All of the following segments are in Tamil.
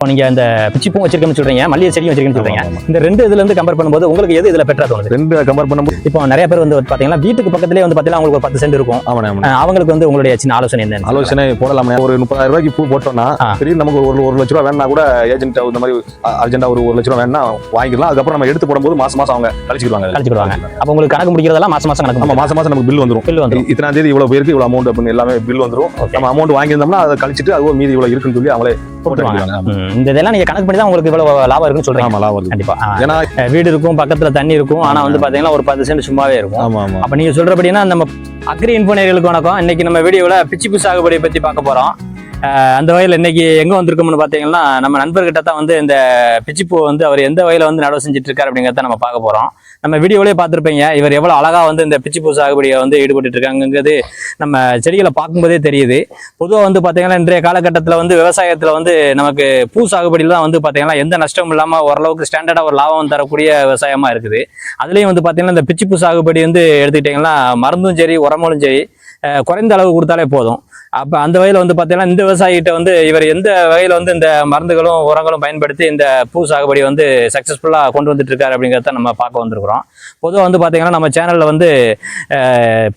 இப்போ நீங்க இந்த பிச்சிப்பூ வச்சிருக்கேன்னு சொல்றீங்க மல்லிகை செடியும் வச்சிருக்கேன்னு சொல்றீங்க. இந்த ரெண்டு இதுல இருந்து கம்பேர் பண்ணும்போது உங்களுக்கு எது இதுல பெட்டரா தோணுது? ரெண்டு கம்பேர் பண்ணும்போது இப்போ நிறைய பேர் வந்து பாத்தீங்கன்னா வீட்டுக்கு பக்கத்துலயே வந்து பாத்தீங்கன்னா உங்களுக்கு ஒரு பத்து சென்ட் இருக்கும். அவங்களுக்கு வந்து உங்களுடைய சின்ன ஆலோசனை என்ன ஆலோசனை போடலாமே ஒரு முப்பதாயிரம் ரூபாய்க்கு பூ போட்டோம்னா. திடீர்னு நமக்கு ஒரு ஒரு லட்ச ரூபா வேணா கூட ஏஜென்ட் இந்த மாதிரி அர்ஜென்டா ஒரு ஒரு லட்ச ரூபா வேணா வாங்கிக்கலாம். அதுக்கப்புறம் நம்ம எடுத்து போடும்போது மாசம் மாசம் அவங்க கழிச்சுக்கிடுவாங்க. கழிச்சுக்கிடுவாங்க. அப்போ உங்களுக்கு கணக்கு முடிக்கிறதெல்லாம் மாசம் மாசம் கணக்கு நம்ம மாசம் மாசம் நமக்கு பில் வந்துரும். பில் வந்துடும் இத்தனாம் தேதி இவ்வளவு பேருக்கு இவ்வளவு அமௌண்ட் அப்படின்னு எல்லாமே பில் வந்துரும். நம்ம அமௌண்ட் வாங்கியிருந்தோம்னா அதை கழிச்சிட்டு அது மீதி இவ்வளவு இருக்குன்னு சொல்லி அவங்களே போட்டு போட்டுருவாங்க இந்த இதெல்லாம் நீங்க கணக்கு பண்ணி தான் உங்களுக்கு இவ்வளவு லாபம் இருக்குன்னு சொல்றீங்க. ஆமா லாபம் கண்டிப்பா. ஏன்னா வீடு இருக்கும் பக்கத்துல தண்ணி இருக்கும். ஆனா வந்து பாத்தீங்கன்னா ஒரு பத்து சென்ட் சும்மாவே இருக்கும். ஆமா ஆமா. அப்ப நீங்க சொல்றபடினா நம்ம அக்ரி இன்ஃபோனியர்களுக்கு வணக்கம். இன்னைக்கு நம்ம வீடியோவில் பிச்சிப்பு சாகுபடியை பத்தி பார்க்க போறோம். அஹ் அந்த வகையில் இன்னைக்கு எங்கே வந்திருக்கோம்னு பார்த்தீங்கன்னா நம்ம நண்பர்கிட்ட தான் வந்து இந்த பிச்சிப்பூ வந்து அவர் எந்த வகையில் வந்து நடவு செஞ்சுட்டு இருக்காரு அப்படிங்கிறத நம்ம பார்க்க போகிறோம் நம்ம வீடியோலேயே பார்த்துருப்பீங்க இவர் எவ்வளோ அழகாக வந்து இந்த பிச்சிப்பூ சாகுபடியை வந்து ஈடுபட்டு இருக்காங்கிறது நம்ம செடிகளை பார்க்கும்போதே தெரியுது. பொதுவாக வந்து பார்த்தீங்கன்னா இன்றைய காலகட்டத்தில் வந்து விவசாயத்தில் வந்து நமக்கு பூ சாகுபடியில் தான் வந்து பார்த்தீங்கன்னா எந்த நஷ்டமும் இல்லாமல் ஓரளவுக்கு ஸ்டாண்டர்டாக ஒரு லாபம் தரக்கூடிய விவசாயமாக இருக்குது. அதுலேயும் வந்து பார்த்தீங்கன்னா இந்த பிச்சிப்பூ சாகுபடி வந்து எடுத்துக்கிட்டிங்கன்னா மருந்தும் சரி உரமும் சரி குறைந்த அளவு கொடுத்தாலே போதும். அப்போ அந்த வகையில் வந்து பார்த்தீங்கன்னா இந்த விவசாயிகிட்ட வந்து இவர் எந்த வகையில் வந்து இந்த மருந்துகளும் உரங்களும் பயன்படுத்தி இந்த பூ சாகுபடி வந்து சக்ஸஸ்ஃபுல்லாக கொண்டு வந்துட்டு இருக்காரு அப்படிங்கிறத நம்ம பார்க்க வந்திருக்கிறோம். பொதுவாக வந்து பார்த்தீங்கன்னா நம்ம சேனலில் வந்து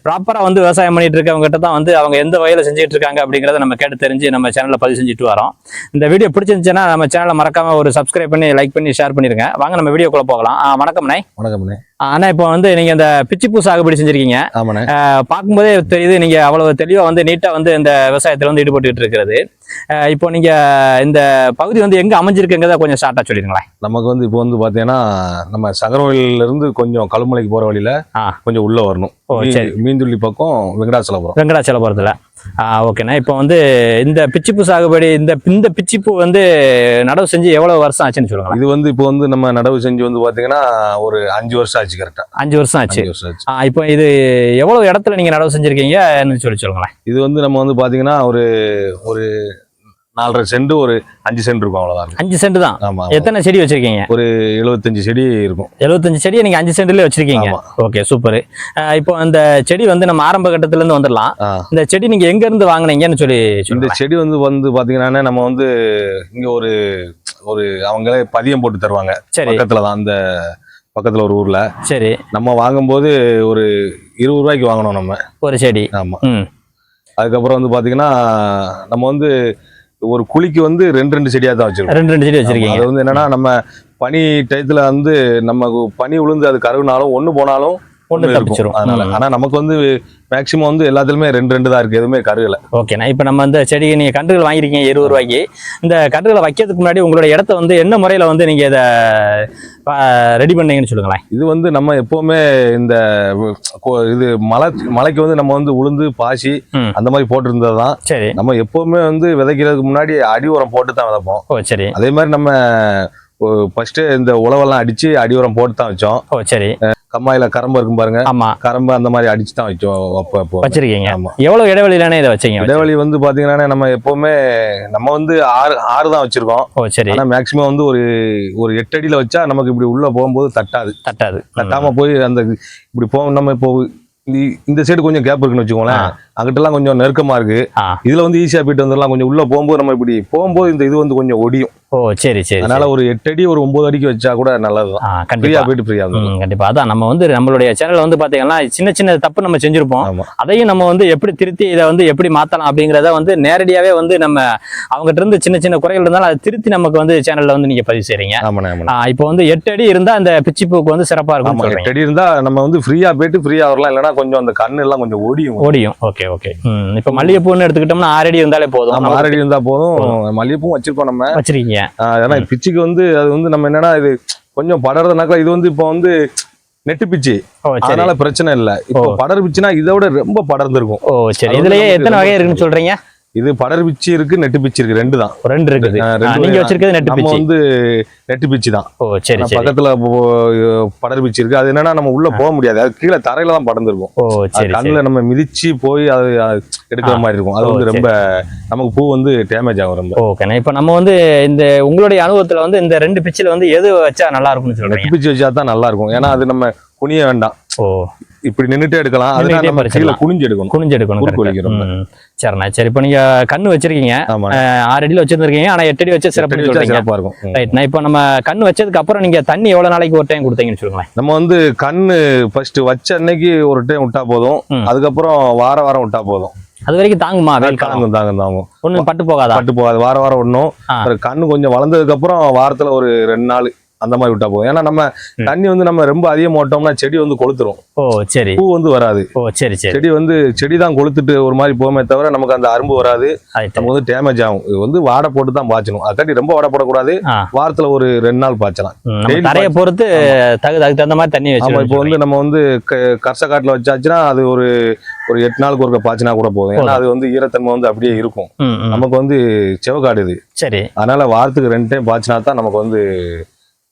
ப்ராப்பராக வந்து விவசாயம் பண்ணிட்டு இருக்கவங்ககிட்ட தான் வந்து அவங்க எந்த வகையில் செஞ்சுட்டு இருக்காங்க அப்படிங்கிறத நம்ம கேட்டு தெரிஞ்சு நம்ம சேனலில் பதிவு செஞ்சுட்டு வரோம். இந்த வீடியோ பிடிச்சிருந்துச்சுன்னா நம்ம சேனலை மறக்காமல் ஒரு சப்ஸ்கிரைப் பண்ணி லைக் பண்ணி ஷேர் பண்ணிருங்க. வாங்க நம்ம வீடியோக்குள்ளே போகலாம். வணக்கம்ண்ணே வணக்கம்ண்ணே ஆ, அண்ணா இப்போ வந்து நீங்க இந்த பிச்சிப்பூ சாகுபடி செஞ்சிருக்கீங்க. பார்க்கும்போதே தெரியுது நீங்க அவ்வளவு தெளிவா வந்து நீட்டா வந்து இந்த விவசாயத்துல வந்து ஈடுபட்டுட்டு இருக்கிறது இப்போ நீங்க இந்த பகுதி வந்து எங்க அமைஞ்சிருக்குங்கிறத கொஞ்சம் ஷார்ட்டா சொல்லிடுங்களேன். நமக்கு வந்து இப்போ வந்து பாத்தீங்கன்னா நம்ம சங்கரவழியில இருந்து கொஞ்சம் கழுமலைக்கு போற வழியில. கொஞ்சம் உள்ள வரணும். மீந்துள்ளி பக்கம் வெங்கடாச்சலபுரம் வெங்கடாச்சலபுரத்துல ஓகேண்ணா. இப்போ வந்து இந்த பிச்சிப்பூ சாகுபடி இந்த இந்த பிச்சிப்பூ வந்து நடவு செஞ்சு எவ்வளவு வருஷம் ஆச்சுன்னு சொல்லுங்களேன். இது வந்து இப்போ வந்து நம்ம நடவு செஞ்சு வந்து பாத்தீங்கன்னா ஒரு அஞ்சு வருஷம் ஆச்சு கரெக்டா அஞ்சு வருஷம் ஆச்சு. இப்போ இது எவ்வளவு இடத்துல நீங்க நடவு செஞ்சிருக்கீங்கன்னு சொல்லி சொல்லுங்களேன். இது வந்து நம்ம வந்து பாத்தீங்கன்னா ஒரு ஒரு நாலரை சென்ட் ஒரு அஞ்சு சென்ட் இருக்கும் அவ்வளவுதான். இருக்கும். அஞ்சு சென்ட் தான்? ஆமா. எத்தனை செடி வச்சிருக்கீங்க? ஒரு எழுபத்தஞ்சு செடி இருக்கும். எழுபத்தஞ்சு செடியை நீங்க அஞ்சு சென்ட்லயே வச்சிருக்கீங்க. Okay super. இப்போ அந்த செடி வந்து நம்ம ஆரம்ப கட்டத்துல இருந்து வந்துடலாம். இந்த செடி நீங்க எங்க இருந்து வாங்குனீங்கன்னு சொல்லி இந்த செடி வந்து வந்து பாத்தீங்கன்னா நம்ம வந்து இங்க ஒரு ஒரு அவங்களே பதியம் போட்டு தருவாங்க. சரி. பக்கத்துல தான் அந்த பக்கத்துல ஒரு ஊர்ல. சரி. நம்ம வாங்கும்போது ஒரு இருபது ரூபாய்க்கு வாங்கணும் நம்ம. ஒரு செடி. ஆமா. அதுக்கப்புறம் வந்து பாத்தீங்கன்னா நம்ம வந்து ஒரு குழிக்கு வந்து ரெண்டு ரெண்டு செடியா தான் வச்சிருக்கோம். ரெண்டு ரெண்டு செடி வச்சிருக்கீங்க. அது வந்து என்னன்னா நம்ம பனி டயத்துல வந்து நம்ம பனி விழுந்து அது கருகுனாலும் ஒண்ணு போனாலும் இருக்கும். தப்பிச்சிரும். அதனால ம். ஆனா நமக்கு வந்து மேக்சிமம் வந்து எல்லாத்துலயுமே ரெண்டு ரெண்டு தான் இருக்கு எதுவுமே கருகல. ஓகேண்ணா இப்போ நம்ம இந்த செடி நீங்க கன்றுகள் வாங்கிருக்கீங்க இருபது ரூபாய்க்கு. இந்த கன்றுகளை வைக்கிறதுக்கு முன்னாடி உங்களோட இடத்த வந்து என்ன முறையில வந்து நீங்க இதை ரெடி பண்ணீங்கன்னு சொல்லுங்களேன். இது வந்து நம்ம எப்பவுமே இந்த இது மலை மலைக்கு வந்து நம்ம வந்து உளுந்து பாசி. அந்த மாதிரி போட்டிருந்தது தான் சரி. நம்ம எப்பவுமே வந்து விதைக்கிறதுக்கு முன்னாடி அடி உரம் போட்டு தான் விதைப்போம் சரி. அதே மாதிரி நம்ம ஃபர்ஸ்ட் இந்த உழவெல்லாம் அடிச்சு அடி உரம் போட்டு தான் வச்சோம். ஓ சரி. கம்மாயில கரம்பு இருக்கும் பாருங்க. ஆமா. கரம்பு அந்த மாதிரி அடிச்சு தான் வச்சோம் வச்சிருக்கீங்க. ஆமா. எவ்வளவு இடைவெளியிலானே இதை வச்சீங்க? இடைவெளி வந்து பாத்தீங்கன்னா நம்ம எப்பவுமே நம்ம வந்து ஆறு ஆறு தான் வச்சிருக்கோம். ஓ சரி. ஆனா மேக்சிமம் வந்து ஒரு ஒரு எட்டு அடியில வச்சா நமக்கு இப்படி உள்ள போகும்போது தட்டாது. தட்டாது. தட்டாம போய் அந்த இப்படி போ நம்ம இப்போ இந்த- இந்த சைடு கொஞ்சம் கேப் இருக்குன்னு வச்சுக்கோங்களேன். அங்கிட்டலாம் கொஞ்சம் நெருக்கமா இருக்கு. இதுல வந்து ஈஸியா போயிட்டு வந்துடலாம். கொஞ்சம் உள்ள போகும்போது நம்ம இப்படி போகும்போது இந்த இது வந்து கொஞ்சம் ஒடியும். ஓ சரி சரி அதனால ஒரு எட்டு அடி ஒரு ஒன்பது அடிக்கு வச்சா கூட ஃப்ரீயா கண்டிப்பா. போயிட்டு ஃப்ரீயா கண்டிப்பா. அதான் நம்ம வந்து நம்மளுடைய சேனல்ல வந்து பாத்தீங்கன்னா சின்ன சின்ன தப்பு நம்ம செஞ்சிருப்போம். அதையும் நம்ம வந்து எப்படி திருத்தி இதை வந்து எப்படி மாத்தலாம் அப்படிங்கறத வந்து நேரடியாவே வந்து நம்ம அவங்ககிட்ட இருந்து சின்ன சின்ன குறைகள் இருந்தாலும் அதை திருத்தி நமக்கு வந்து சேனல்ல வந்து நீங்க பதிவு செய்றீங்க. இப்போ வந்து எட்டு அடி இருந்தா அந்த பிச்சி பூக்கு வந்து சிறப்பா இருக்கும் எட்டு அடி இருந்தா நம்ம வந்து ஃப்ரீயா போயிட்டு ஃப்ரீயா வரலாம். இல்லைன்னா கொஞ்சம் அந்த கண்ணு எல்லாம் கொஞ்சம் ஒடியும். ஓடியும் ஓகே ஓகே ம். இப்போ மல்லிகைப்பூன்னு எடுத்துக்கிட்டோம்னா ஆறு அடி இருந்தாலே போதும். நம்ம நமக்கு ஆறு அடி இருந்தா போதும். மல்லிகைப்பூவும் வச்சிருக்கோம் நம்ம. வச்சிருக்கீங்க. ஏன்னா பிச்சுக்கு வந்து அது வந்து நம்ம என்னன்னா இது கொஞ்சம் படறதுனாக்கா இது வந்து இப்போ வந்து நெட்டு பிச்சு. அதனால பிரச்சனை இல்ல. இப்போ படர் பிச்சுனா இதை விட ரொம்ப படர்ந்திருக்கும். ஓ சரி. இதுலயே எத்தனை வகை இருக்குன்னு சொல்றீங்க? இது படர் பிச்சு இருக்கு நெட்டு பிச்சு இருக்கு. ரெண்டு தான். ரெண்டு இருக்குது. நீங்க வச்சிருக்கிறது நெட்டு நம்ம வந்து நெட்டு பிச்சு தான். ஓ சரி பக்கத்துல படர் பிச்சு இருக்கு. அது என்னன்னா நம்ம உள்ள போக முடியாது. அது கீழே தரையில தான் படர்ந்திருக்கும். ஓ சரி கண்ணுல நம்ம மிதிச்சு போய் அது எடுக்கிற. மாதிரி இருக்கும். அது வந்து. ரொம்ப நமக்கு பூ வந்து டேமேஜ் ஆகும் ரொம்ப. ஓகேண்ணா இப்போ நம்ம வந்து இந்த உங்களுடைய அனுபவத்துல வந்து இந்த ரெண்டு பிச்சில் வந்து எது வச்சா நல்லா இருக்கும்னு சொல்றீங்க? நெட்டு பிச்சு வச்சா தான் நல்லா இருக்கும். ஏன்னா அது நம்ம குனிய வேண்டாம். ஓ. இப்படி நின்னுட்டே எடுக்கலாம். அதனால நம்ம பறிச்சிடலாம். குனிஞ்சு எடுக்கணும். குனிஞ்சு எடுக்கணும் குறுக்கு. வலிக்கிறோம். சரிண்ணா சரி இப்போ நீங்க கண்ணு வச்சிருக்கீங்க. ஆறு அடியில வச்சிருந்திருக்கீங்க. ஆனா எட்டு அடி வச்சு சிறப்பு சிறப்பா இருக்கும். ம். ரைட் நான் இப்போ நம்ம கண்ணு வச்சதுக்கு அப்புறம் நீங்க தண்ணி எவ்வளவு நாளைக்கு ஒரு டைம் கொடுத்தீங்கன்னு சொல்லுங்களேன். நம்ம வந்து கண்ணு ஃபர்ஸ்ட் வச்ச அன்னைக்கு ஒரு டைம் விட்டா போதும். அதுக்கப்புறம் வார வாரம் விட்டா போதும். அது வரைக்கும் தாங்குமா வெயில் காலம்? தாங்கும் தாங்கும். தாங்கும் ஒண்ணும் பட்டு போகாதா? பட்டு போகாது. வார வாரம். அப்புறம் கண்ணு கொஞ்சம் வளர்ந்ததுக்கு அப்புறம் வாரத்துல ஒரு ரெண்டு நாள். அந்த மாதிரி விட்டா போதும். ஏன்னா நம்ம. தண்ணி வந்து நம்ம ரொம்ப அதிகமா விட்டோம்னா செடி வந்து கொளுத்துரும். ஓ சரி. பூ வந்து வராது. ஓ சரி சரி. செடி வந்து செடி தான் கொளுத்துட்டு ஒரு மாதிரி போகுமே தவிர நமக்கு அந்த அரும்பு வராது. நமக்கு வந்து டேமேஜ் ஆகும். இது வந்து வாடை போட்டு தான் பாய்ச்சணும் அதுக்காட்டி ரொம்ப வாடை போடக்கூடாது. வாரத்துல ஒரு ரெண்டு நாள் பாய்ச்சலாம். தரையை பொறுத்து தகு அதுக்கு தகுந்த மாதிரி தண்ணி ஆமா இப்போ வச்சு வந்து நம்ம வந்து க- கர்ச காட்டுல வச்சாச்சுன்னா அது ஒரு ஒரு எட்டு நாளுக்கு ஒருக்க பாய்ச்சினா கூட போதும். ஏன்னா அது வந்து ஈரத்தன்மை வந்து அப்படியே இருக்கும். நமக்கு வந்து செவக்காடு இது. சரி. அதனால வாரத்துக்கு ரெண்டு டைம் பாய்ச்சினா தான் நமக்கு வந்து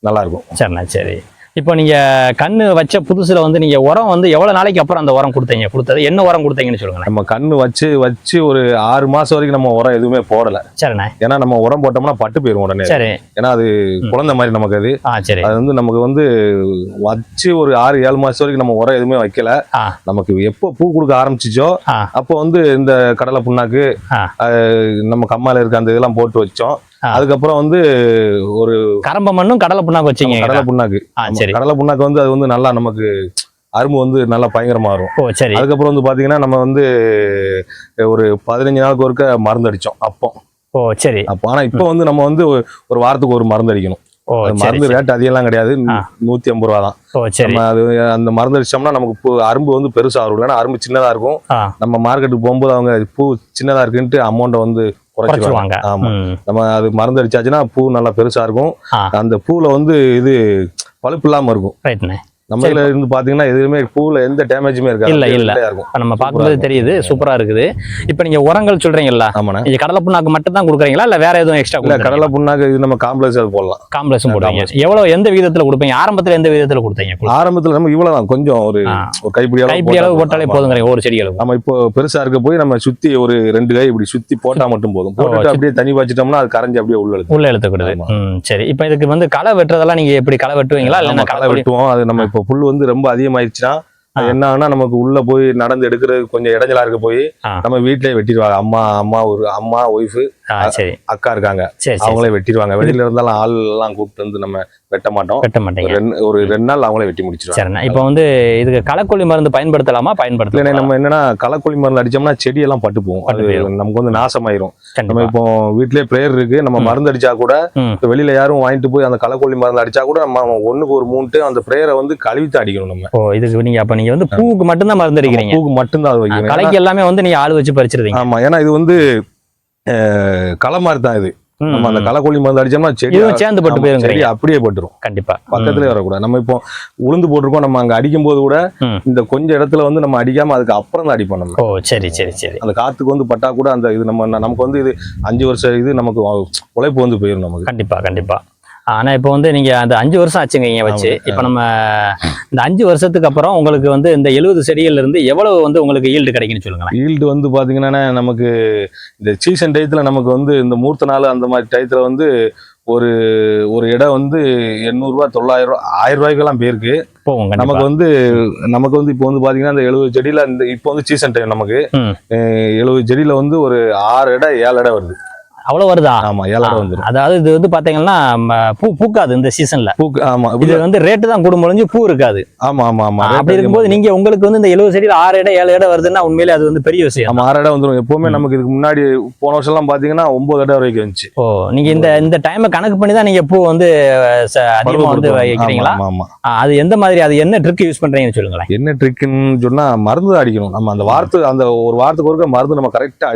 நல்லா இருக்கும் சரிண்ணா சரி. இப்போ நீங்க கண்ணு வச்ச புதுசுல வந்து நீங்க உரம் வந்து எவ்வளவு நாளைக்கு அப்புறம் அந்த உரம் கொடுத்தீங்க? கொடுத்தது என்ன உரம் கொடுத்தீங்கன்னு சொல்லுங்களேன் நம்ம கண்ணு வச்சு வச்சு ஒரு ஆறு மாசம் வரைக்கும் நம்ம உரம் எதுவுமே போடல. சரிண்ணே. ஏன்னா நம்ம உரம் போட்டோம்னா பட்டு போயிடும் உடனே. சரி. ஏன்னா அது குழந்தை மாதிரி நமக்கு அது. ஆ சரி. அது வந்து நமக்கு வந்து வச்சு ஒரு ஆறு ஏழு மாசம் வரைக்கும் நம்ம உரம் எதுவுமே வைக்கல. நமக்கு எப்போ பூ கொடுக்க ஆரம்பிச்சிச்சோ. அப்போ வந்து இந்த கடலை புண்ணாக்கு நம்ம கம்மால இருக்க அந்த இதெல்லாம் போட்டு வச்சோம். அதுக்கப்புறம் வந்து ஒரு கரம்ப மண்ணும் கடலை புண்ணாக்கு வச்சீங்க கடலை புண்ணாக்கு. சரி. கடலை புண்ணாக்கு வந்து அது வந்து நல்லா நமக்கு அரும்பு வந்து நல்லா பயங்கரமா வரும். ஓ சரி. அதுக்கப்புறம் வந்து பாத்தீங்கன்னா நம்ம வந்து ஒரு பதினஞ்சு நாளுக்கு ஒருக்க மருந்து அடிச்சோம் அப்போ ஓ சரி. அப்போ ஆனா இப்போ வந்து நம்ம வந்து ஒரு- வாரத்துக்கு ஒரு மருந்து அடிக்கணும். மருந்து. ரேட் அதிகம்லாம் கிடையாது. நூத்தி ஐம்பது ரூபா தான். நம்ம அது அந்த மருந்து அடிச்சோம்னா நமக்கு அரும்பு வந்து பெருசா வரும். இல்லைன்னா அரும்பு சின்னதா இருக்கும். நம்ம மார்க்கெட்டுக்கு போகும்போது அவங்க பூ சின்னதா இருக்குன்ட்டு அமௌண்ட்டை வந்து குறைச்சிருவாங்க ஆமா. நம்ம அது மருந்து அடிச்சாச்சுன்னா பூ நல்லா பெருசா இருக்கும். அந்த பூல வந்து இது பழுப்பு இல்லாம இருக்கும். நம்ம இதுல இருந்து பாத்தீங்கன்னா எதுவுமே பூல எந்த டேமேஜுமே இருக்காது. இல்ல, இல்ல. நம்ம பார்க்கும்போது தெரியுது சூப்பரா இருக்குது. இப்போ நீங்க உரங்கள் சொல்றீங்கல்ல ஆமாண்ணே. நீங்க கடலை புண்ணாக்கு மட்டும் தான் கொடுக்குறீங்களா? இல்ல வேற எதுவும் எக்ஸ்ட்ரா இல்ல கடலை புண்ணாக்கு இது நம்ம காம்ப்ளெக்ஸ் போடலாம். காம்ப்ளெக்ஸும் போடுவீங்க. எவ்வளவு எந்த விகிதத்துல கொடுப்பீங்க? ஆரம்பத்துல எந்த விகிதத்துல கொடுத்தீங்க? ஆரம்பத்துல நம்ம இவ்வளவுதான். கொஞ்சம் ஒரு கைப்பிடி அளவு கைப்பிடி அளவு போட்டா போட்டாலே. போதுங்கிறீங்க ஒரு செடி அளவு. நம்ம இப்போ பெருசா இருக்க போய் நம்ம சுத்தி ஒரு ரெண்டு கை இப்படி சுத்தி போட்டா மட்டும் போதும். போட்டுட்டு சரி. அப்படியே தண்ணி வச்சிட்டோம்னா அது கரைஞ்சி அப்படியே உள்ள. உள்ள எழுத்துக்கிடுது சரி. இப்போ இதுக்கு வந்து களை வெட்டுறதெல்லாம் நீங்க எப்படி களை வெட்டுவீங்களா? இல்ல களை வெட்டுவோம். அது நம்ம இப்போ புல் வந்து ரொம்ப அதிகமாயிருச்சுன்னா. என்ன ஆகுனா நமக்கு உள்ள போய் நடந்து எடுக்கிறது கொஞ்சம் இடைஞ்சலா இருக்க போய். நம்ம வீட்லயே வெட்டிடுவாங்க அம்மா அம்மா ஒரு அம்மா ஒய்ஃபு சரி. அக்கா இருக்காங்க. அவங்களே வெட்டிடுவாங்க. வெளியில இருந்தாலும் ஆள் எல்லாம் கூப்பிட்டு வந்து நம்ம வெட்ட மாட்டோம். வெட்ட ஒரு மாட்டீங்க ஒரு ரெண்டு நாள் அவங்களே வெட்டி முடிச்சிருவாங்க. இப்போ வந்து இதுக்கு களைக்கொல்லி மருந்து பயன்படுத்தலாமா? பயன்படுத்தலாம்? நம்ம என்னன்னா களைக்கொல்லி மருந்து அடிச்சோம்னா செடியெல்லாம் பட்டு போகும் அது. நமக்கு வந்து நாசமாயிரும். நம்ம இப்போ வீட்லயே பிரேயர் இருக்கு. நம்ம. மருந்து அடிச்சா கூட வெளியில யாரும் வாங்கிட்டு போய் அந்த களைக்கொல்லி மருந்து அடிச்சா கூட நம்ம ஒண்ணுக்கு ஒரு மூணு அந்த பிரேயரை வந்து கழுவித்து அடிக்கணும் நம்ம. ஓ இதுக்கு நீங்க அப்ப நீங்க வந்து பூவுக்கு மட்டும்தான் மருந்து அடிக்கிறீங்க? பூக்கு மட்டும்தான் அது வைக்கணும். களைக்கு எல்லாமே வந்து நீங்க ஆள் வச்சு பறிச்சிருந்தீங்க ஆமா ஏன்னா இது வந்து களை மாதிரி தான் இது நம்ம அந்த. களைக்கொல்லி மருந்து அடிச்சோம்னா செடி சேர்ந்து பட்டு ஆமா, செடி போயிருங்க அப்படியே பட்டுரும். கண்டிப்பா. பக்கத்துலயே வரக்கூடாது. நம்ம இப்போ உளுந்து போட்டிருக்கோம் நம்ம அங்க அடிக்கும் போது கூட. இந்த கொஞ்ச இடத்துல வந்து நம்ம அடிக்காம அதுக்கு அப்புறம் தான் அடிப்போம் நம்ம. ஓ சரி சரி சரி. அந்த காத்துக்கு வந்து பட்டா கூட அந்த இது நம்ம நமக்கு வந்து இது அஞ்சு வருஷம் இது நமக்கு உழைப்பு வந்து போயிடும் நமக்கு. கண்டிப்பா கண்டிப்பா. ஆனா இப்போ வந்து நீங்க அந்த அஞ்சு வருஷம் ஆச்சுங்க இங்க வச்சு. இப்போ நம்ம இந்த அஞ்சு வருஷத்துக்கு அப்புறம் உங்களுக்கு வந்து இந்த எழுபது செடிகள்ல இருந்து எவ்வளவு வந்து உங்களுக்கு ஈல்டு கிடைக்குன்னு சொல்லுங்களேன். ஈல்டு வந்து பாத்தீங்கன்னா நமக்கு இந்த சீசன் டயத்துல நமக்கு வந்து இந்த மூர்த்த நாள் அந்த மாதிரி டயத்துல வந்து ஒரு ஒரு இடம் வந்து எண்ணூறு ரூபாய் தொள்ளாயிரம் ரூபாய் ஆயிரம் ரூபாய்க்கெல்லாம் போயிருக்கு கண்டிப்பா. நமக்கு வந்து நமக்கு வந்து இப்போ வந்து பாத்தீங்கன்னா இந்த எழுபது செடியில இந்த இப்போ வந்து சீசன் டைம் நமக்கு. எழுபது செடியில வந்து ஒரு ஆறு இடம் ஏழு இடம் வருது. அவ்வளவு வருதா? ஆமா ஏழு இடம் வந்துடும் அதாவது இது வந்து பாத்தீங்கன்னா பூ பூக்காது இந்த சீசன்ல பூக்கு ஆமா இது வந்து ரேட்டு தான் கூடும் முடிஞ்சு பூ இருக்காது. ஆமா ஆமா ஆமா அப்படி இருக்கும்போது நீங்க உங்களுக்கு வந்து இந்த எழுபது செடியில் ஆறு இடம் ஏழு இடம் வருதுன்னா உண்மையிலே அது வந்து பெரிய விஷயம் ஆமா ஆறு இடம் வந்துடும் எப்பவுமே. நமக்கு இதுக்கு முன்னாடி போன வருஷம் எல்லாம் பாத்தீங்கன்னா ஒன்பது இடம் வரைக்கும் வந்துச்சு ஓ நீங்க இந்த இந்த டைமை கணக்கு பண்ணி தான் நீங்க பூ வந்து அதிகமா வந்து. வைக்கிறீங்களா? ஆமா, ஆமா ஆ, அது எந்த மாதிரி அது என்ன ட்ரிக் யூஸ் பண்றீங்கன்னு சொல்லுங்களேன். என்ன ட்ரிக்குன்னு சொன்னா மருந்து தான் அடிக்கணும். நம்ம அந்த வாரத்து அந்த ஒரு வாரத்துக்கு ஒருக்க மருந்து நம்ம கரெக்டா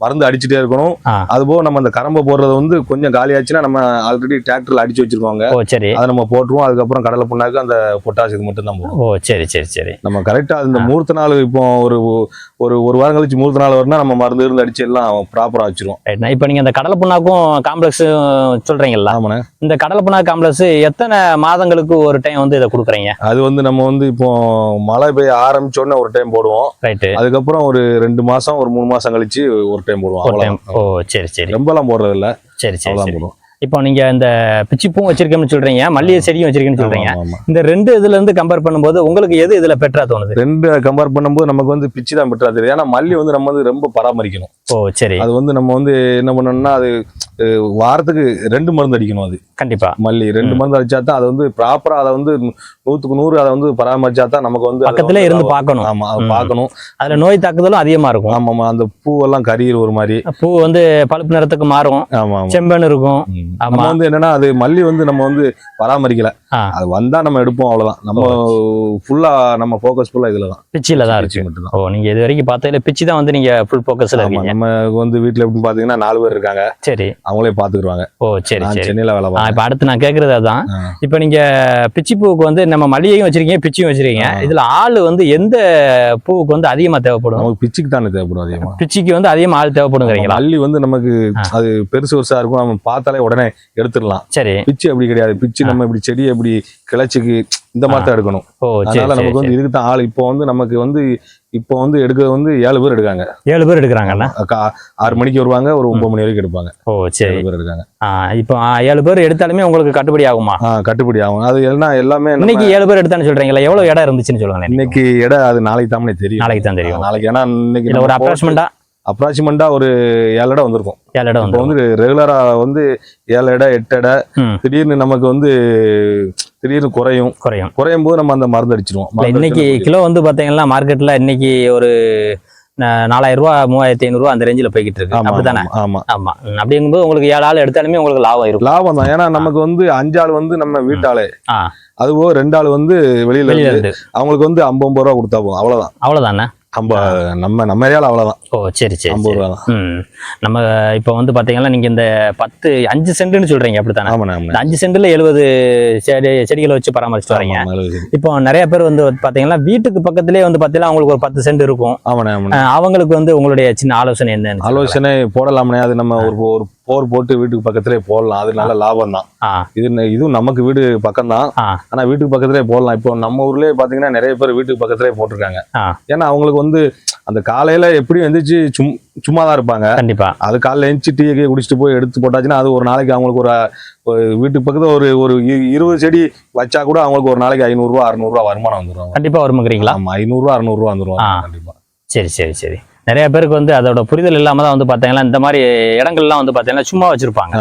மருந்து அடிச்சுட்டே இருக்கணும். அதுபோக நம்ம அந்த கரம்பை போடுறது வந்து கொஞ்சம் காலியாச்சுன்னா நம்ம ஆல்ரெடி டிராக்டர்ல அடிச்சு வச்சிருக்கோங்க. சரி. அதை நம்ம போட்டுருவோம். அதுக்கப்புறம் கடலை புண்ணாக்கு அந்த பொட்டாசு இது மட்டும் தான் போடுவோம். ஓ சரி சரி சரி. நம்ம கரெக்டா இந்த ஆ. மூர்த்த நாள் இப்போ ஒரு ஒரு ஒரு வாரம் கழிச்சு மூர்த்த நாள் வரும்னா நம்ம மருந்து இருந்து அடிச்சு எல்லாம் ப்ராப்பரா வச்சிருவோம். இப்போ நீங்க இந்த கடலை புண்ணாக்கும் காம்ப்ளெக்ஸ் சொல்றீங்கல்ல? ஆமாண்ணே. இந்த கடலை புண்ணாக்கு காம்ப்ளெக்ஸ் எத்தனை மாதங்களுக்கு ஒரு டைம் வந்து இதை கொடுக்குறீங்க? அது வந்து நம்ம வந்து இப்போ மழை பெய்ய ஆரம்பிச்சோடனே ஒரு டைம் போடுவோம். ரைட்டு அதுக்கப்புறம் ஒரு ரெண்டு மாசம் ஒரு மூணு மாசம் கழிச்சு ஒரு டைம் போடுவோம். ஓ சரி சரி. ரொம்பலாம் போடுறது இல்ல சரி சரி. போடுவோம். இப்போ நீங்க இந்த பிச்சிப்பூவும் வச்சிருக்கேன்னு சொல்றீங்க மல்லிகை செடியும் வச்சிருக்கேன்னு சொல்றீங்க. இந்த ரெண்டு இதுல இருந்து கம்பேர் பண்ணும்போது உங்களுக்கு எது இதுல பெட்டரா தோணுது? ரெண்டு கம்பேர் பண்ணும்போது நமக்கு வந்து பிச்சு தான் பெட்டரா தெரியும் ஏன்னா மல்லி வந்து நம்ம வந்து ரொம்ப பராமரிக்கணும். ஓ சரி. அது வந்து நம்ம வந்து என்ன பண்ணணும்னா அது வாரத்துக்கு ரெண்டு மருந்து அடிக்கணும் அது. கண்டிப்பா. மல்லி ரெண்டு. மருந்து அடிச்சா தான் அது வந்து ப்ராப்பரா அதை வந்து நூத்துக்கு நூறு அதை வந்து பராமரிச்சா தான் நமக்கு வந்து பக்கத்துல இருந்து. பார்க்கணும். ஆமா. பார்க்கணும். அதுல நோய் தாக்குதலும் அதிகமா இருக்கும். ஆமா ஆமா அந்த பூவெல்லாம் கரியிற ஒரு மாதிரி. பூ வந்து பழுப்பு நிறத்துக்கு மாறும். ஆமா செம்பன் இருக்கும். நம்ம வந்து என்னன்னா அது மல்லி வந்து நம்ம வந்து பராமரிக்கல. அது வந்தா நம்ம எடுப்போம் அவ்வளவுதான். நம்ம ஃபுல்லா நம்ம ஃபோக்கஸ் ஃபுல்லா இதுல தான் பிச்சில தான் இருக்கு. மட்டும்தான். ஓ நீங்க இது வரைக்கும் பார்த்ததுல பிச்சி தான் வந்து நீங்க ஃபுல் ஃபோக்கஸ்ல இருக்கீங்க. நம்ம வந்து வீட்ல எப்படின்னு பாத்தீங்கன்னா நாலு பேர் இருக்காங்க. சரி. அவங்களே பாத்துக்குருவாங்க ஓ சரி சரி. சென்னையில வேலை பார்க்கறேன். இப்ப அடுத்து நான் கேக்குறது அதான். இப்ப நீங்க பிச்சி பூவுக்கு வந்து நம்ம மல்லிகையும் வச்சிருக்கீங்க பிச்சியும் வச்சிருக்கீங்க. இதுல ஆள் வந்து எந்த பூவுக்கு வந்து அதிகமா தேவைப்படும்? நமக்கு பிச்சுக்கு தானே தேவைப்படும் அதிகமா? பிச்சிக்கு வந்து அதிகமா ஆள் தேவைப்படுங்கிறீங்களா? மல்லி வந்து நமக்கு. அது பெருசு பெருசா இருக்கும் நம்ம பார்த்தாலே உடனே எடுத்துடலாம். சரி. பிச்சு அப்படி கிடையாது. பிச்சு நம்ம இப்படி செடியை இப்படி கிளச்சிக்கு இந்த மாதிரி தான் எடுக்கணும். அதனால நமக்கு வந்து இதுக்கு தான் ஆள். இப்போ வந்து நமக்கு வந்து இப்போ வந்து எடுக்கிறது வந்து ஏழு பேர் எடுக்காங்க. ஏழு பேர் எடுக்கிறாங்கல்ல ஆறு மணிக்கு வருவாங்க ஒரு ஒன்பது மணி வரைக்கும் எடுப்பாங்க. ஓ சரி. ஏழு பேர் எடுக்காங்க. இப்போ ஏழு பேர் எடுத்தாலுமே உங்களுக்கு கட்டுப்படி ஆகுமா? கட்டுப்படி ஆகும். அது எல்லாம் எல்லாமே இன்னைக்கு ஏழு பேர் எடுத்தான்னு சொல்றீங்களா எவ்வளவு இடம் இருந்துச்சுன்னு சொல்லுங்க இன்னைக்கு? இடம் அது நாளைக்கு தாமனே தெரியும். நாளைக்கு தான் தெரியும். நாளைக்கு ஏன்னா இன்னைக்கு ஒரு அப்ராக்சிமெண்டா அப்ராக்சிமெண்டா ஒரு ஏழு இடம் வந்திருக்கும். ஏழு இடம் இப்போ வந்து ரெகுலரா வந்து ஏழு இடம் எட்டு இடம். திடீர்னு நமக்கு வந்து திடீர்னு குறையும். குறையும். குறையும் போது நம்ம அந்த மருந்து அடிச்சிருவோம். இன்னைக்கு கிலோ வந்து பாத்தீங்கன்னா மார்க்கெட்ல இன்னைக்கு ஒரு நாலாயிரம் ரூபா மூவாயிரத்தி ஐநூறு ரூபா அந்த ரேஞ்சில் போய்கிட்டு இருக்கு. அப்படித்தானே? ஆமா, ஆமா. அப்படிங்கும்போது உங்களுக்கு ஏழு ஆள் எடுத்தாலுமே உங்களுக்கு லாபம் இருக்கும். லாபம் தான். ஏன்னா நமக்கு வந்து அஞ்சாள் வந்து நம்ம வீட்டாளே. அதுவோ ரெண்டு ஆள் வந்து வெளியில அவங்களுக்கு வந்து ஐம்பது ஐம்பது ரூபா கொடுத்தா போதும். அவ்வளவுதான். அவ்வளவுதானே? நம்ம நம்ம நம்ம ஏரியால அவ்வளவுதான். ஓ சரி சரி ஐம்பது. ரூபா தான். ம். நம்ம இப்போ வந்து பாத்தீங்கன்னா நீங்க இந்த பத்து அஞ்சு சென்ட்னு சொல்றீங்க அப்படித்தானே? ஆமாண்ணே அஞ்சு சென்ட்ல எழுபது செடி செடிகளை வச்சு பராமரிச்சுட்டு வரீங்க. இப்போ நிறைய பேர் வந்து பாத்தீங்கன்னா வீட்டுக்கு பக்கத்திலே வந்து பாத்தீங்கன்னா அவங்களுக்கு ஒரு பத்து சென்ட் இருக்கும். அஹ் அவங்களுக்கு வந்து உங்களுடைய சின்ன ஆலோசனை சொல்லுங்க. ஆலோசனை போடலாம்னே அது நம்ம ஒரு ஒரு போர் போட்டு வீட்டுக்கு பக்கத்திலே போடலாம். அது நல்ல லாபம் தான் இது இதுவும் நமக்கு வீடு பக்கம் தான். ஆனா வீட்டுக்கு பக்கத்திலே போடலாம். இப்போ நம்ம ஊர்லயே பாத்தீங்கன்னா நிறைய பேர் வீட்டுக்கு பக்கத்திலே போட்டிருக்காங்க. ஏன்னா அவங்களுக்கு வந்து அந்த காலையில எப்படியும் எந்திரிச்சு சும் சும்மா தான் இருப்பாங்க. கண்டிப்பா. அது காலைல எழுந்துச்சு டீ கீ குடிச்சிட்டு போய் எடுத்து போட்டாச்சுன்னா அது ஒரு நாளைக்கு அவங்களுக்கு ஒரு வீட்டுக்கு பக்கத்துல ஒரு ஒரு இருபது செடி வச்சா கூட அவங்களுக்கு ஒரு நாளைக்கு ஐநூறுரூவா அறுநூறுவா வருமானம் வந்துடும் கண்டிப்பா வருமுங்கிறீங்களா? ஆமா ஐநூறுரூவா அறுநூறுவா வந்துரும். ஆ. கண்டிப்பா சரி சரி சரி. நிறைய பேருக்கு வந்து அதோட புரிதல் இல்லாம தான் வந்து பாத்தீங்கன்னா இந்த மாதிரி இடங்கள்லாம் வந்து பாத்தீங்கன்னா சும்மா வச்சிருப்பாங்க.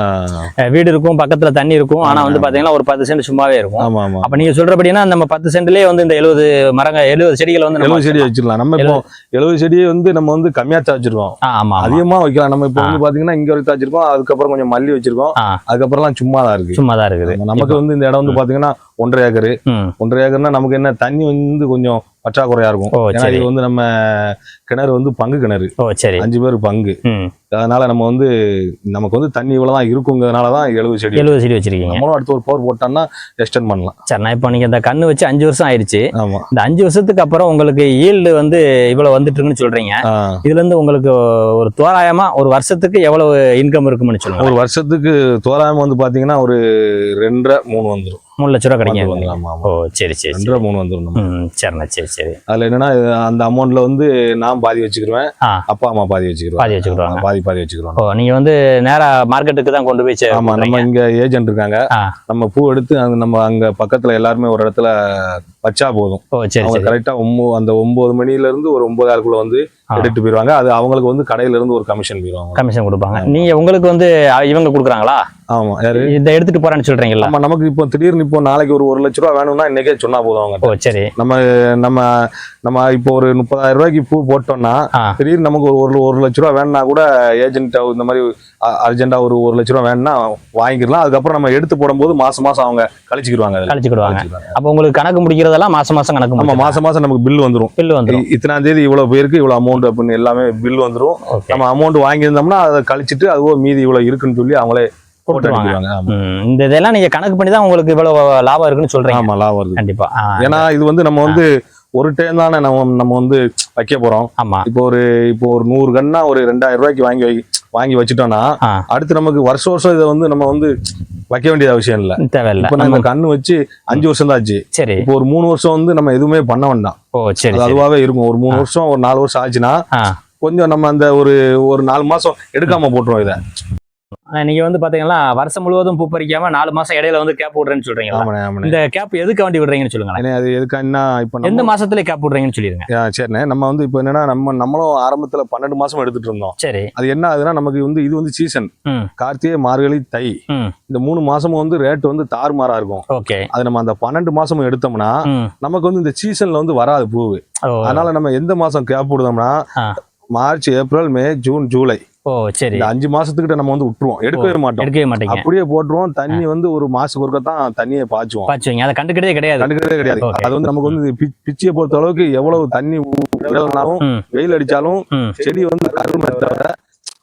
வீடு இருக்கும் பக்கத்துல தண்ணி இருக்கும். ஆனா வந்து பாத்தீங்கன்னா ஒரு பத்து சென்ட் சும்மாவே இருக்கும். அப்ப நீங்க சொல்றபடினா நம்ம பத்து சென்ட்லயே வந்து இந்த எழுபது மரங்க எழுபது செடிகளை வந்து எழுபது செடி வச்சிடலாம். நம்ம இப்போ எழுபது செடியை வந்து நம்ம வந்து கம்மியா வச்சிருக்கோம் ஆமா அதிகமா வைக்கலாம். நம்ம இப்போ. வந்து பாத்தீங்கன்னா இங்க வரைக்கும் வச்சிருக்கோம் அதுக்கப்புறம் கொஞ்சம் மல்லி வச்சிருக்கோம். ஆ. அதுக்கப்புறம்லாம் சும்மா தான் இருக்கு சும்மா தான் இருக்குது. நமக்கு வந்து இந்த இடம் வந்து பாத்தீங்கன்னா ஒன்றரை ஏக்கரு. ஒன்றரை ஏக்கர்னா நமக்கு என்ன தண்ணி வந்து கொஞ்சம் பற்றாக்குறையா இருக்கும். ஏன்னா சரி. இது வந்து நம்ம கிணறு வந்து பங்கு கிணறு. ஓ சரி. அஞ்சு பேர் பங்கு. அதனால நம்ம வந்து நமக்கு வந்து தண்ணி இவ்வளவுதான் இருக்குங்கிறதுனால தான் எழுபது செடி எழுபது செடி வச்சிருக்கீங்க. நம்மளும் அடுத்து ஒரு போர் போட்டோம்னா எக்ஸ்டெண்ட் பண்ணலாம். சரி நான் இப்போ நீங்க இந்த கண்ணு வச்சு அஞ்சு வருஷம் ஆயிடுச்சு ஆமா. இந்த அஞ்சு வருஷத்துக்கு அப்புறம் உங்களுக்கு ஈல்டு வந்து இவ்வளவு வந்துட்டு இருக்குன்னு சொல்றீங்க. ஆ, இதுல இருந்து உங்களுக்கு ஒரு தோராயமா ஒரு வருஷத்துக்கு எவ்வளவு இன்கம் இருக்கும்னு சொல்லுங்க. ஒரு வருஷத்துக்கு தோராயம் வந்து பாத்தீங்கன்னா ஒரு ரெண்டரை மூணு வந்துரும். மூணு லட்ச ரூபா கிடைக்கும். ஓ சரி சரி ரெண்டரை மூணு வந்துரும் நம்ம. ம் சரிண்ணா சரி சரி. அதுல என்னன்னா அந்த அமௌண்ட்ல வந்து நான் பாதி வச்சுக்கிருவேன் ஆ. அப்பா அம்மா பாதி வச்சுக்கிருவாங்க. பாதி வச்சுக்கிடுவாங்க பாதி பாதி வச்சுக்கிருவாங்க ஓ நீங்க வந்து நேரா மார்க்கெட்டுக்கு தான் கொண்டு போய் ஆமா நம்ம. இங்க ஏஜென்ட் இருக்காங்க. நம்ம பூ எடுத்து அந்த நம்ம அங்க பக்கத்துல எல்லாருமே ஒரு இடத்துல வச்சா போதும் ஓ சரி கரெக்டா ஒன்பது அந்த ஒன்பது மணில இருந்து ஒரு ஒன்பதாயிரக்குள்ள வந்து ஆ. எடுத்து போயிருவாங்க. அது அவங்களுக்கு வந்து கடையில இருந்து ஒரு கமிஷன் போயிருவாங்க. கமிஷன் கொடுப்பாங்க. நீங்க உங்களுக்கு வந்து இவங்க கொடுக்குறாங்களா? ஆமா யாரு? இதை எடுத்துட்டு போறேன்னு சொல்றீங்களா ஆமா நமக்கு இப்போ திடீர்னு இப்போ நாளைக்கு ஒரு ஒரு லட்ச ரூபா வேணும்னா இன்னைக்கே சொன்னா போதும் அவங்க சரி. நம்ம நம்ம நம்ம இப்போ ஒரு முப்பதாயிரம் ரூபாய்க்கு பூ போட்டோம்னா திடீர்னு நமக்கு ஒரு ஒரு ஒரு லட்ச ரூபா வேணும்னா கூட ஏஜென்ட் இந்த மாதிரி அர்ஜென்ட்டா ஒரு ஒரு லட்ச ரூபா வேணும்னா வாங்கிக்கலாம் அதுக்கப்புறம் நம்ம எடுத்து போடும்போது மாசம் மாசம் அவங்க கழிச்சுக்கிடுவாங்க. கழிச்சுக்கிடுவாங்க. அப்ப உங்களுக்கு கணக்கு முடிக்கிறதெல்லாம் மாசம் மாசம் கணக்கு முடிச்சிடலாம். மாசம் மாசம் நமக்கு பில் வந்துரும். பில்லு வந்துடும் இத்தனாம் தேதி இவ்வளவு பேருக்கு இவ்வளவு அமௌண்ட் அப்படின்னு எல்லாமே பில் வந்துரும். ஓகே நம்ம அமௌண்ட் வாங்கியிருந்தோம்னா அதை கழிச்சிட்டு அதுவோ மீதி இவ்வளவு இருக்குன்னு சொல்லி அவங்களே இந்த இதெல்லாம் நீங்க கணக்கு பண்ணி தான் உங்களுக்கு இவ்வளவு லாபம் இருக்குன்னு சொல்றீங்க. ஆமா லாபம் வருது கண்டிப்பா. ஏன்னா இது வந்து நம்ம வந்து ஒரு டைம் தானே நம்ம நம்ம வந்து வைக்க போறோம். ஆமா. இப்போ ஒரு இப்போ ஒரு நூறு கன்னா ஒரு ரெண்டாயிரம் ரூபாய்க்கு வாங்கி வை வாங்கி வச்சுட்டோம்னா. அடுத்து நமக்கு வருஷம் வருஷம் இதை வந்து நம்ம வந்து வைக்க வேண்டிய அவசியம் இல்ல. தேவையில்ல. இப்போ நம்ம கண்ணு வச்சு அஞ்சு வருஷம் தான் ஆச்சு சரி. இப்போ ஒரு மூணு வருஷம் வந்து நம்ம எதுவுமே பண்ண வேண்டாம். ஓ சரி அது சரி. அதுவாவே இருக்கும். ஒரு மூணு வருஷம் ஒரு நாலு வருஷம் ஆச்சுன்னா கொஞ்சம் நம்ம அந்த ஒரு ஒரு நாலு மாசம் எடுக்காம போட்டுருவோம் இதை. நீங்க வந்து பாத்தீங்கன்னா வருஷம் முழுவதும் பூ பறிக்காம நாலு மாசம் இடையில வந்து கேப் விடுறேன்னு ஆமாண்ணே இந்த கேப் எதுக்கு வேண்டி விடுறீங்கன்னு சொல்லுங்களேன். ஏன்னா அது எதுக்கான்னா இப்போ எந்த மாசத்துல கேப் விடுறீங்கன்னு சொல்லிருங்க ஆ, சரிண்ணே. நம்ம வந்து இப்போ என்னன்னா நம்ம நம்மளும் ஆரம்பத்துல பன்னெண்டு மாசம் எடுத்துட்டு இருந்தோம். சரி. அது என்ன ஆகுதுன்னா நமக்கு வந்து இது வந்து சீசன். கார்த்திகை மார்கழி தை. இந்த மூணு மாசமும் வந்து ரேட் வந்து தாறுமாறா இருக்கும். ஓகே. அது நம்ம அந்த பன்னெண்டு மாசமும் எடுத்தோம்னா நமக்கு வந்து இந்த சீசன்ல வந்து வராது பூ ஓ. அதனால நம்ம எந்த மாசம் gap விடுதோம்னா. March April May June July. ஓ சரி. இந்த அஞ்சு மாசத்துக்கிட்ட நம்ம வந்து விட்டுருவோம். எடுக்கவே மாட்டோம். எடுக்கவே மாட்டீங்க. அப்படியே போட்டுருவோம். தண்ணி வந்து ஒரு மாசத்துக்கு ஒருக்க தான் தண்ணியை பாய்ச்சுவோம். பாச்சுவீங்க அதை கண்டுக்கிட்டே கிடையாது. கண்டுக்கிறதே கிடையாது. அது வந்து நமக்கு வந்து பிச்சியை பொறுத்த அளவுக்கு எவ்வளவு தண்ணி விடலனாலும் ம். வெயில் அடிச்சாலும் செடி வந்து கருமை தவிர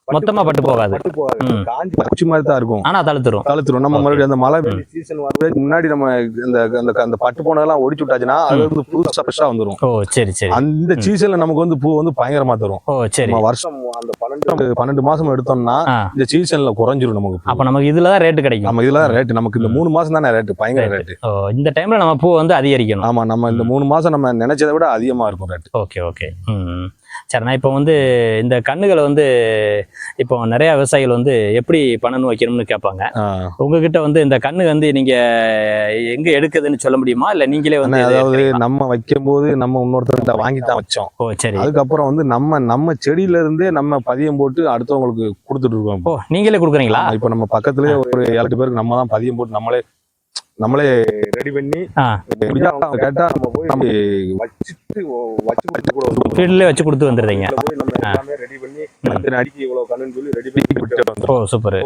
மொத்தமா பட்டு போகாது. பட்டு போகாது. ம். காஞ்சி பச்சை மாதிரி தான் இருக்கும். ஆனா தழுத்துரும். கழுத்துரும் நம்ம. மறுபடியும் அந்த மழை சீசன் வரதுக்கு முன்னாடி நம்ம இந்த அந்த அந்த பட்டு போனதெல்லாம் ஒடிச்சு விட்டாச்சுன்னா அது வந்து புதுசா ஃப்ரெஷ்ஷா வந்துரும். ஓ சரி சரி. அந்த சீசன்ல நமக்கு வந்து பூ வந்து பயங்கரமா தரும். ஓ சரி. நம்ம வருஷம் அந்த பன்னெண்டு பன்னெண்டு மாசம் எடுத்தோம்னா இந்த சீசன்ல குறைஞ்சிரும் நமக்கு. அப்ப நமக்கு இதுல தான் ரேட்டு கிடைக்கும். நம்ம இதுல ரேட் நமக்கு இந்த. மூணு மாசம் தானே ரேட் பயங்கர ரேட் ஓ இந்த டைம்ல நம்ம பூ வந்து அதிகரிக்கணும். ஆமா நம்ம இந்த மூணு மாசம் நம்ம நினைச்சதை விட அதிகமா இருக்கும் ரேட் ஓகே ஓகே. ம் சரி நான் இப்போ வந்து இந்த கண்ணுகளை வந்து இப்போ நிறைய விவசாயிகள் வந்து எப்படி பண்ணணும் வைக்கணும்னு கேட்பாங்க. உங்ககிட்ட வந்து இந்த கண்ணு வந்து நீங்க எங்க எடுக்குதுன்னு சொல்ல முடியுமா? இல்ல நீங்களே வந்து அதாவது? நம்ம வைக்கும் போது நம்ம இன்னொருத்தர் வாங்கி தான் வச்சோம். ஓ சரி. அதுக்கப்புறம் வந்து நம்ம நம்ம செடியில இருந்தே நம்ம பதியம் போட்டு அடுத்தவங்களுக்கு கொடுத்துட்டு இருக்கோம். ஓ நீங்களே கொடுக்குறீங்களா? இப்ப நம்ம பக்கத்துலயே ஒரு ஏழு பேருக்கு நம்ம தான் பதியம் போட்டு நம்மளே நம்மளே ரெடி பண்ணி கேட்டா நம்ம போய் நம்ம வச்சு ஃபீல்ட்லேயே வச்சு கொடுத்து வந்துடுறீங்க. ரெடி பண்ணி அடிக்கு இவ்வளவு கண்ணுன்னு சொல்லி ரெடி பண்ணி ஓ வந்துரும் சூப்பர்.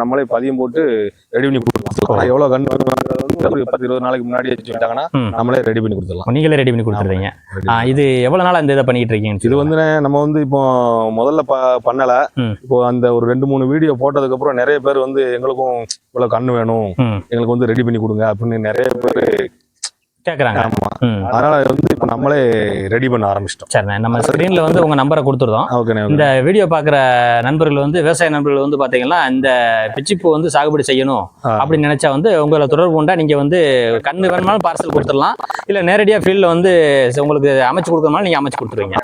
நம்மளே பதியம் போட்டு ரெடி பண்ணி கொடுத்துருவோம் ஆனா எவ்வளவு கண்ணு வருங்கிறது வந்து ஒரு பத்து இருபது நாளைக்கு முன்னாடி வச்சு விட்டாங்கன்னா ம். நம்மளே ரெடி பண்ணி கொடுத்துடலாம். நீங்களே ரெடி பண்ணி கொடுத்துருவீங்க இது எவ்வளவு நாள் இந்த இதை பண்ணிட்டு இருக்கீங்க இது வந்து நம்ம வந்து இப்போ முதல்ல ப பண்ணல. இப்போ அந்த ஒரு ரெண்டு மூணு வீடியோ போட்டதுக்கு அப்புறம் நிறைய பேர் வந்து எங்களுக்கும் இவ்வளவு கண்ணு வேணும். எங்களுக்கு வந்து ரெடி பண்ணி கொடுங்க அப்படின்னு நிறைய பேர் கேட்குறாங்க அதனால வந்து இப்போ நம்மளே ரெடி பண்ண ஆரம்பிச்சிட்டோம். சரிண்ணே நம்ம ஸ்க்ரீன்ல வந்து உங்க நம்பரை கொடுத்துருந்தோம் ஓகேண்ணே இந்த வீடியோ பார்க்குற நண்பர்கள் வந்து விவசாய நண்பர்கள் வந்து பார்த்தீங்கன்னா இந்த பிச்சிப்பூ வந்து சாகுபடி செய்யணும். அப்படின்னு நினைச்சா வந்து உங்களை தொடர்பு கொண்டா நீங்க வந்து கண்ணு வேணுமாலும் பார்சல் கொடுத்துடலாம். இல்ல நேரடியாக ஃபீல்டில் வந்து உங்களுக்கு அமைச்சு கொடுக்கணும்னாலும் நீங்க அமைச்சு கொடுத்துருவீங்க.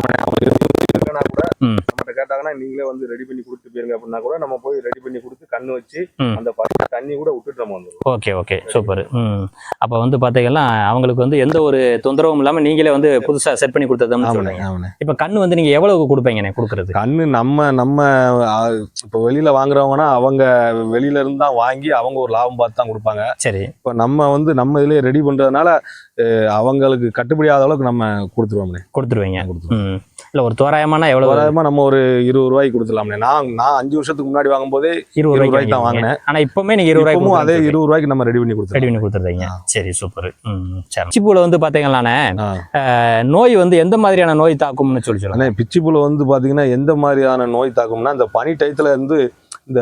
நம்மகிட்ட கேட்டாங்கன்னா நீங்களே வந்து ரெடி பண்ணி கொடுத்து போயிருங்க அப்படின்னா கூட நம்ம போய் ரெடி பண்ணி கொடுத்து கண்ணு வச்சு. அந்த தண்ணி கூட விட்டுட்டு நம்ம வந்துருவோம். Okay okay. சூப்பர். ம். அப்போ வந்து பார்த்தீங்கன்னா அவங்களுக்கு வந்து எந்த ஒரு தொந்தரவும் இல்லாமல் நீங்களே வந்து புதுசாக செட் பண்ணி கொடுத்ததுன்னு சொல்றீங்க. இப்போ கண்ணு வந்து நீங்க எவ்வளவுக்கு கொடுப்பீங்கண்ணே கொடுக்குறது? கண்ணு நம்ம நம்ம இப்போ வெளியில வாங்குறவங்கன்னா அவங்க வெளியில இருந்து தான் வாங்கி அவங்க ஒரு லாபம் பார்த்து தான் கொடுப்பாங்க. சரி. இப்போ நம்ம வந்து நம்ம இதுலயே ரெடி பண்றதுனால அவங்களுக்கு கட்டுப்படி ஆகாத அளவுக்கு நம்ம கொடுத்துருவோம்ண்ணே. கொடுத்துருவீங்க. கொடுத்துருவோம். இல்லை ஒரு தோராயமான எவ்வளவு? தோராயமா நம்ம ஒரு இருபது ரூபாய்க்கு கொடுத்துடலாம்ண்ணே நான் நான் அஞ்சு வருஷத்துக்கு முன்னாடி வாங்கும்போதே இருபது ரூபாய்க்கு ரூபாய்க்கு தான் வாங்கினேன். ஆனா இப்பவுமே நீங்க இருபது இப்பவும் அதே ரூபாய்க்கு இருபது ரூபாய்க்கு நம்ம ரெடி பண்ணி ரெடி கொடுத்துருவோம் பண்ணி கொடுத்துருந்தீங்க. சரி சூப்பர் சரி. பிச்சிப்பூல வந்து பாத்தீங்களாண்ணே நோய் வந்து எந்த மாதிரியான நோய் தாக்கும்னு சொல்லி அண்ணே பிச்சிப்புல வந்து பாத்தீங்கன்னா எந்த மாதிரியான நோய் தாக்கும்னா இந்த பனி டயத்துல இருந்து இந்த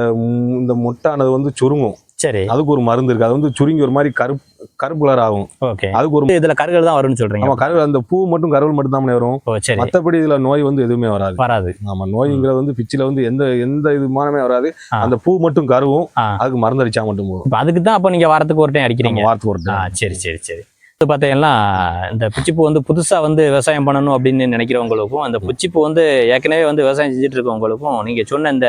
இந்த முட்டானது வந்து சுருங்கும். சரி. அதுக்கு ஒரு மருந்து இருக்கு. அது வந்து சுருங்கி ஒரு மாதிரி கருப்பு கருப்பு கலர் ஆகும் ஓகே. அதுக்கு ஒரு இதுல கருகள் தான் வரும்னு சொல்றீங்க. நம்ம கரு அந்த பூ மட்டும் கருவல் மட்டும் தான் வரும் மத்தபடி இதுல நோய் வந்து எதுவுமே வராது. வராது. ஆமா நோய்ங்கிறது வந்து பிச்சில வந்து எந்த எந்த இதுமானமே வராது. அந்த பூ மட்டும் கருவும். அதுக்கு மருந்து அடிச்சா மட்டும் போதும். அதுக்கு தான் அப்போ நீங்க வாரத்துக்கு ஒரு டைம் அடிக்கிறீங்க. வாரத்துக்கு ஒரு time. சரி சரி சரி. இது பார்த்தீங்கன்னா இந்த பிச்சிப்பூ வந்து புதுசா வந்து விவசாயம் பண்ணணும் அப்படின்னு நினைக்கிறவங்களுக்கும் அந்த பிச்சிப்பூ வந்து ஏற்கனவே வந்து விவசாயம் செஞ்சுட்டு இருக்கவங்களுக்கும் நீங்க சொன்ன இந்த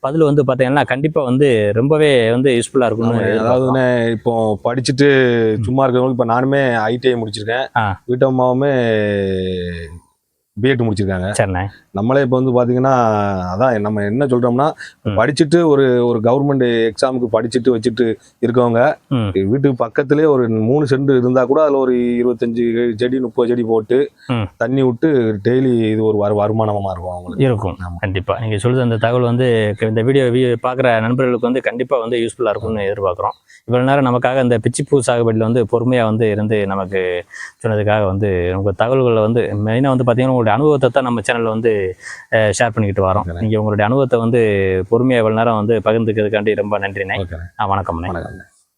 பதில் வந்து பார்த்தீங்கன்னா கண்டிப்பா வந்து ரொம்பவே வந்து யூஸ்ஃபுல்லா இருக்கும்னு ஆமா, எதிர்பார்க்கிறோம். அதாவதுண்ணே இப்போ படிச்சுட்டு சும்மா இருக்கிறவங்க இப்போ நானுமே ஐடிஐ முடிச்சிருக்கேன். வீட்டம்மாவுமே பிஎட் முடிச்சிருக்காங்க. சரிண்ணே. நம்மளே இப்போ வந்து பாத்தீங்கன்னா அதான் நம்ம என்ன சொல்றோம்னா ம். படிச்சுட்டு ஒரு ஒரு கவர்மெண்ட் எக்ஸாமுக்கு படிச்சுட்டு வச்சுட்டு இருக்கவங்க வீட்டுக்கு பக்கத்துலேயே ஒரு மூணு சென்ட் இருந்தா கூட அதுல ஒரு இருபத்தஞ்சு செடி முப்பது செடி போட்டு. தண்ணி விட்டு டெய்லி இது ஒரு வரு வருமானமா இருக்கும் அவங்களுக்கு. இருக்கும். ஆமா. கண்டிப்பா. நீங்க சொல்றது அந்த தகவல் வந்து இந்த வீடியோ பார்க்குற நண்பர்களுக்கு வந்து கண்டிப்பா வந்து யூஸ்ஃபுல்லா இருக்கும்னு எதிர்பார்க்குறோம். இவ்வளவு நேரம் நமக்காக இந்த பிச்சிப்பூ சாகுபடியில் வந்து பொறுமையா வந்து இருந்து நமக்கு சொன்னதுக்காக வந்து உங்க தகவல்களை வந்து மெயினாக வந்து பார்த்தீங்கன்னா உங்களுடைய அனுபவத்தை தான் நம்ம சேனல்ல வந்து ஷேர் பண்ணிக்கிட்டு வரோம். Okay. நீங்க உங்களுடைய அனுபவத்தை வந்து பொறுமையா இவ்வளவு நேரம் வந்து பகிர்ந்துக்கிறதுக்காண்டி ரொம்ப நன்றிண்ணே. வணக்கம்ண்ணே. வணக்கம்